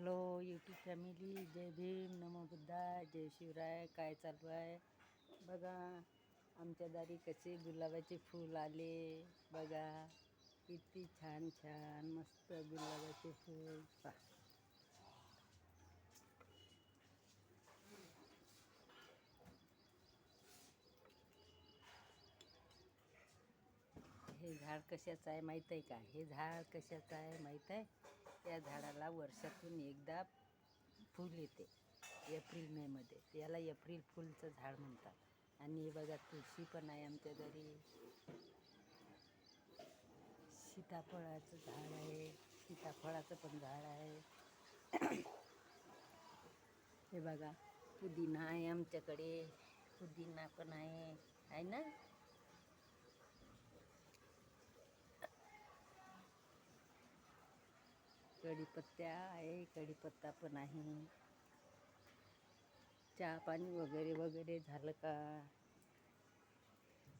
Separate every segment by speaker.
Speaker 1: Hello YouTube family जय भीम नमो बुद्धा जय शिवराय काय चालू आहे? बघा आमच्या दारी कसे गुलाबाचे फूल आले. बघा किती छान छान मस्त गुलाबाचे फूल. पा हे झाड कशाचं आहे माहीत आहे का? हे झाड कशाचं आहे माहीत आहे? त्या झाडाला वर्षातून एकदा फूल येते. एप्रिल मेमध्ये. याला एप्रिल फुलचं झाड म्हणतात. आणि हे बघा तुळशी पण आहे आमच्या घरी. सीताफळाचं झाड आहे. सीताफळाचं पण झाड आहे. हे बघा पुदिना आहे आमच्याकडे. पुदिना पण आहे. आहे ना? कढीपत्त्या आहे कढीपत्ता पण आहे. चहा पाणी वगैरे वगैरे झालं का?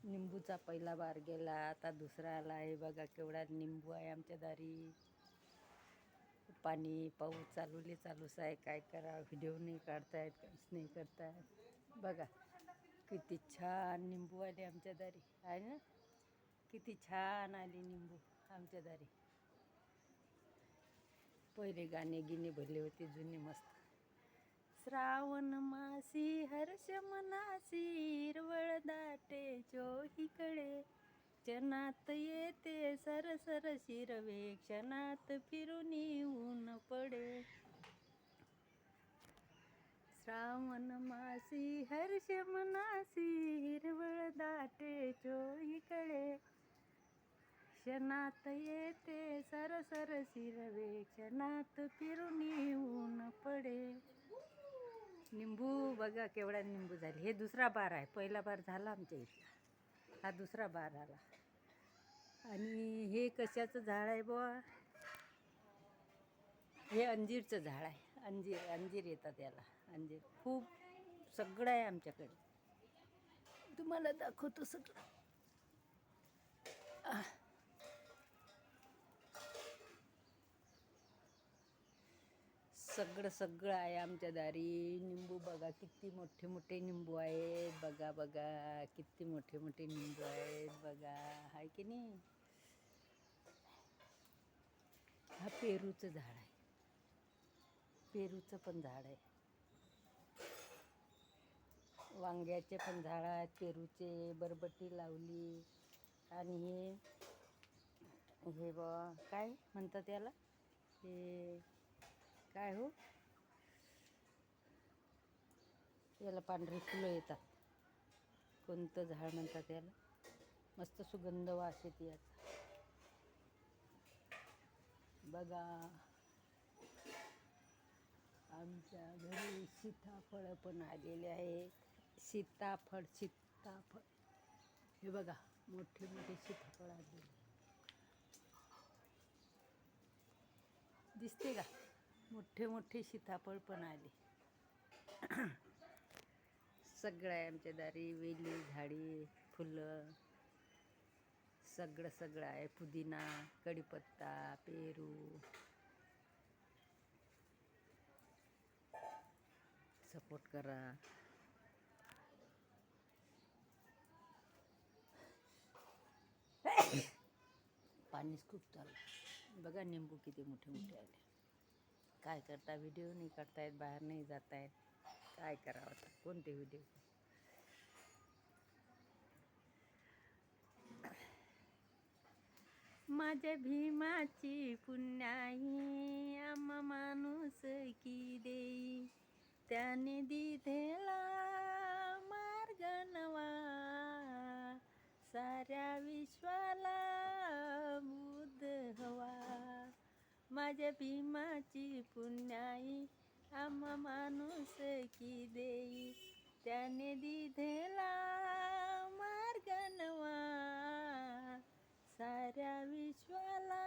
Speaker 1: निंबूचा पहिला बार गेला आता दुसरा आला आहे बघा केवढा निंबू आहे आमच्या दारी. पाणी पाऊस चालूले चालूच आहे. काय करा? व्हिडिओ नाही काढतायत काहीच नाही करतायत. बघा किती छान निंबू आले आमच्या दारी. आहे ना? किती छान आली निंबू आमच्या दारी. पहिले गाणे गिणे भरले होते जुने मस्त. श्रावण मासी हर्ष मनासी हिरवळ दाटे चोहीकडे. क्षणात येते सर सर शिरवे क्षणात फिरून ऊन पडे. श्रावण मासी हर्ष मनासी हिरवळ दाटे चोहीकडे. क्षणात येते सरसर शिरवे. क्षणात फिरून ऊन पडे. निंबू बघा केवढा निंबू झाले. हे दुसरा बार आहे. पहिला बार झाला आमच्या इथला. हा दुसरा बार आला. आणि हे कशाचं झाड आहे बुवा? हे अंजीरचं झाड आहे. अंजीर अंजीर येतात याला. अंजीर खूप सगळं आहे आमच्याकडे. तुम्हाला दाखवतो सगळं. सगळं सगळं आहे आमच्या दारी. निंबू बघा किती मोठे मोठे निंबू आहेत. बघा बघा किती मोठे मोठे निंबू आहेत. बघा आहे की नाही? हा पेरूचं झाड आहे. पेरूचं पण झाड आहे. वांग्याचे पण झाड आहेत. पेरूचे बरबटी लावली. आणि हे हे ब काय म्हणतात याला? हे काय हो? याला पांढरी फुलं येतात. कोणतं झाड म्हणतात याला? मस्त सुगंध वास येते याचा. बघा. आमच्या घरी सीताफळं पण आलेले आहेत. सीताफळ सीताफळ. हे बघा मोठे मोठे सीताफळ आलेले. दिसते का? मोठे मोठे सीताफळ पण आले. सगळं आहे आमच्या दारी वेली झाडी फुलं सगळं सगळं आहे. पुदिना कढीपत्ता पेरू. सपोर्ट करा. पाणीच खूप चाललं बघा निंबू किती मोठे मोठे आले. काय करता? व्हिडिओ नाही काढतायत बाहेर नाही जात आहेत काय करावं आता? कोणते व्हिडिओ माझ्या भीमाची पुण्याई आम्हा माणूस की देई. त्याने दिधेला माझ्या भीमाची पुण्याई. आम्हा माणूस की देई. त्याने दिधेला मार्ग नवा. साऱ्या विश्वाला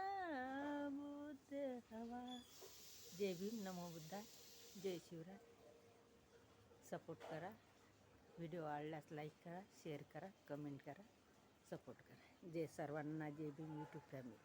Speaker 1: बुद्ध हवा. जय भीम नमो बुद्धा. जय शिवराय. सपोर्ट करा. व्हिडिओ आवडल्यास लाईक करा शेअर करा कमेंट करा. सपोर्ट करा. जय सर्वांना जय भीम यूट्यूब फॅमिली.